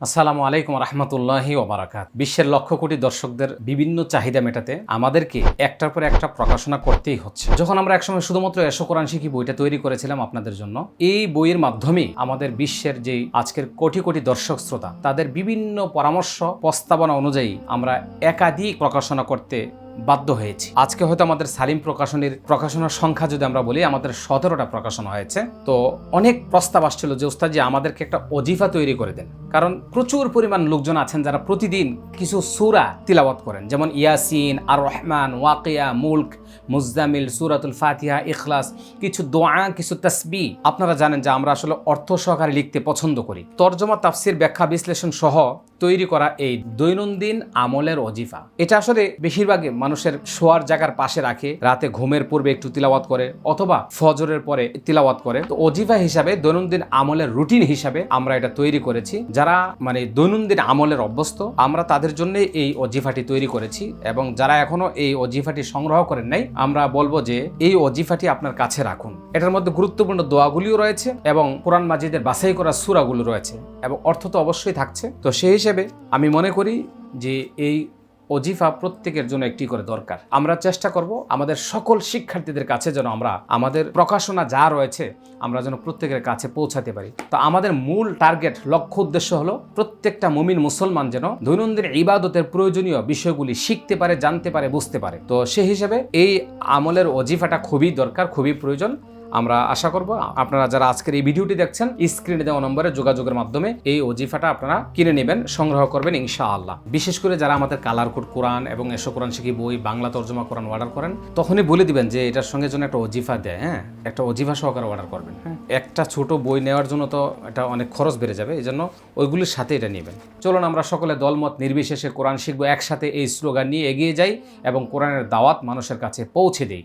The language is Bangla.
আসসালামু আলাইকুম রহমতুল্লাহি ওবরাকাত বিশ্বের লক্ষ কোটি দর্শকদের বিভিন্ন চাহিদা মেটাতে আমাদেরকে একটার পর একটা প্রকাশনা করতেই হচ্ছে। যখন আমরা একসময় শুধুমাত্র এসো কোরআন শিখি বইটা তৈরি করেছিলাম আপনাদের জন্য, এই বইয়ের মাধ্যমে আমাদের বিশ্বের যেই আজকের কোটি কোটি দর্শক শ্রোতা, তাদের বিভিন্ন পরামর্শ, প্রস্তাবনা অনুযায়ী আমরা একাধিক প্রকাশনা করতে বাধ্য হয়েছি। আজকে হয়তো আমাদের সালিম প্রকাশনীর প্রকাশনার সংখ্যা যদি আমরা বলি, আমাদের সতেরোটা প্রকাশনা হয়েছে। তো অনেক প্রস্তাব আসছিল যে উস্তাদজি আমাদেরকে একটা অজিফা তৈরি করে দেন। কারণ প্রচুর পরিমাণ লোকজন আছেন যারা প্রতিদিন কিছু সুরা তিলাওয়াত করেন। যেমন ইয়াসিন আর রহমান ওয়াকিয়া, মুলক মুজামিল সুরাতুল ফাতিহা, ইখলাস, কিছু দোয়া, কিছু তসবি। আপনারা জানেন যে আমরা আসলে অর্থ সহকারে লিখতে পছন্দ করি। তর্জমা, তাফসির, ব্যাখ্যা, বিশ্লেষণ সহ তৈরি করা এই দৈনন্দিন আমলের অজিফা এটা আসলে বেশিরভাগই মানুষের শোয়ার জায়গার পাশে রাখে, রাতে ঘুমের পূর্বে একটু তিলাওয়াত করে অথবা ফজরের পরে তিলাওয়াত করে। তো অজিফা হিসাবে দৈনন্দিন আমলের রুটিন হিসাবে আমরা এটা তৈরি করেছি যারা মানে দৈনন্দিন আমলের অভ্যস্ত, আমরা তাদের জন্য এই অজিফাটি তৈরি করেছি এবং যারা এখনও এই অজিফাটি সংগ্রহ করেন নাই, আমরা বলব যে এই অজিফাটি আপনার কাছে রাখুন। এটার মধ্যে গুরুত্বপূর্ণ দোয়াগুলিও রয়েছে এবং কোরআন মাজিদের বাছাই করা সুরাগুলো রয়েছে এবং অর্থ তো অবশ্যই থাকছে। তো সেই হিসেবে আমি মনে করি যে এই অজিফা প্রত্যেকের জন্য একটি করে দরকার। আমরা চেষ্টা করব আমাদের সকল শিক্ষার্থীদের কাছে যেন আমরা আমাদের প্রকাশনা যা রয়েছে, আমরা যেন প্রত্যেকের কাছে পৌঁছাতে পারি। তো আমাদের মূল টার্গেট, লক্ষ্য উদ্দেশ্য হলো প্রত্যেকটা মুমিন মুসলমান যেন দৈনন্দিন ইবাদতের প্রয়োজনীয় বিষয়গুলি শিখতে পারে, জানতে পারে, বুঝতে পারে। তো সেই হিসেবে এই আমলের অজিফাটা খুবই দরকার, খুবই প্রয়োজন। আমরা আশা করব আপনারা যারা আজকের এই ভিডিওটি দেখছেন, স্ক্রিনে দেওয়া নম্বরে যোগাযোগের মাধ্যমে এই অজিফাটা আপনারা কিনে নেবেন, সংগ্রহ করবেন ইনশাআল্লাহ। বিশেষ করে যারা আমাদের কালার কোড কোরআন এবং এসো কোরআন শিখি বই, বাংলা তর্জমা কোরআন অর্ডার করেন, তখনই বলে দিবেন যে এটার সঙ্গে যেন একটা অজিফা দেয় হ্যাঁ? একটা অজিফা সহকারে অর্ডার করবেন হ্যাঁ? একটা ছোট বই নেওয়ার জন্য তো এটা অনেক খরচ বেড়ে যাবে এই জন্য ওইগুলির সাথে এটা নেবেন। চলুন আমরা সকলে দলমত নির্বিশেষে কোরআন শিখব, একসাথে এই স্লোগান নিয়ে এগিয়ে যাই এবং কোরআনের দাওয়াত মানুষের কাছে পৌঁছে দিই।